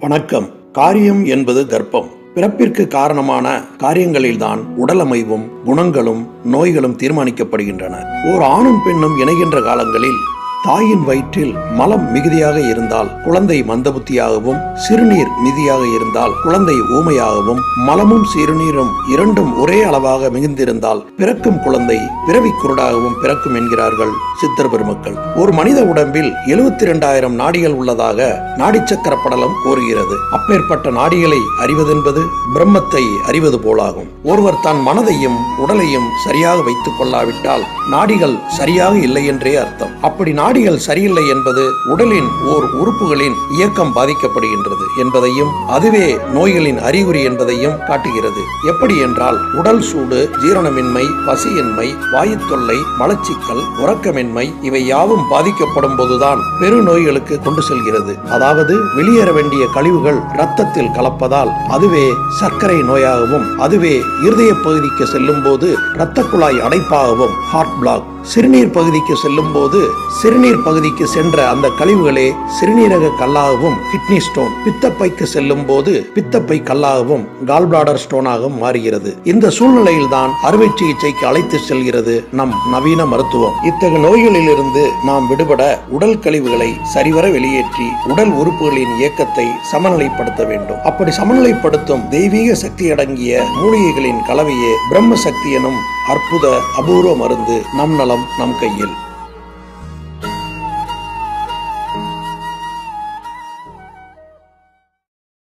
வணக்கம். காரியம் என்பது கர்ப்பம் பிறப்பிற்கு காரணமான காரியங்களில்தான் உடலமைவும் குணங்களும் நோய்களும் தீர்மானிக்கப்படுகின்றன. ஓர் ஆணும் பெண்ணும் இணைகின்ற காலங்களில் தாயின் வயிற்றில் மலம் மிகுதியாக இருந்தால் குழந்தை மந்தபுத்தியாகவும் சிறுநீர் மிதியாக இருந்தால் குழந்தை ஊமையாகவும் மலமும் சிறுநீரும் இரண்டும் ஒரே அளவாக மிகுந்திருந்தால் பிறக்கும் குழந்தை பிறவி குருடாகவும் பிறக்கும் என்கிறார்கள் சித்தர் பெருமக்கள். ஒரு மனித உடம்பில் எழுபத்தி இரண்டாயிரம் நாடிகள் உள்ளதாக நாடிச்சக்கர படலம் கூறுகிறது. அப்பேற்பட்ட நாடிகளை அறிவதென்பது பிரம்மத்தை அறிவது போலாகும். ஒருவர் தன் மனதையும் உடலையும் சரியாக வைத்துக் கொள்ளாவிட்டால் நாடிகள் சரியாக இல்லை என்றே அர்த்தம். அப்படி நாடிகள் சரியில்லை என்பது உடலின் ஓர் உறுப்புகளின் இயக்கம் பாதிக்கப்படுகின்றது என்பதையும் அதுவே நோய்களின் அறிகுறி என்பதையும் காட்டுகிறது. எப்படி என்றால் உடல் சூடு ஜீரணமின்மை பசியின்மை வாயுத்தொல்லை மலச்சிக்கல் உறக்கமின்மை இவை யாவும் பாதிக்கப்படும் போதுதான் பெருநோய்களுக்கு கொண்டு செல்கிறது. அதாவது வெளியேற வேண்டிய கழிவுகள் இரத்தத்தில் கலப்பதால் அதுவே சர்க்கரை நோயாகவும் அதுவே இருதய பகுதிக்கு செல்லும் போது இரத்த குழாய் அடைப்பாகவும் ஹார்ட் பிளாக் சிறுநீர் பகுதிக்கு செல்லும் போது சிறுநீர் பகுதிக்கு சென்ற அந்த கழிவுகளே சிறுநீரக கல்லாகவும் கிட்னி ஸ்டோன் பித்தப்பைக்கு செல்லும் போது பித்தப்பை கல்லாகவும் கால் பிளாடர் ஸ்டோனாகவும் மாறுகிறது. இந்த சூழ்நிலையில்தான் அறுவை சிகிச்சைக்கு அழைத்து செல்கிறது நம் நவீன மருத்துவம். இத்தகைய நோய்களிலிருந்து நாம் விடுபட உடல் கழிவுகளை சரிவர வெளியேற்றி உடல் உறுப்புகளின் இயக்கத்தை சமநிலைப்படுத்த வேண்டும். அப்படி சமநிலைப்படுத்தும் தெய்வீக சக்தி அடங்கிய மூலிகைகளின் கலவையே பிரம்ம சக்தி எனும் அற்புத அபூர்வ மருந்து நம் நலம் நம் கையில்.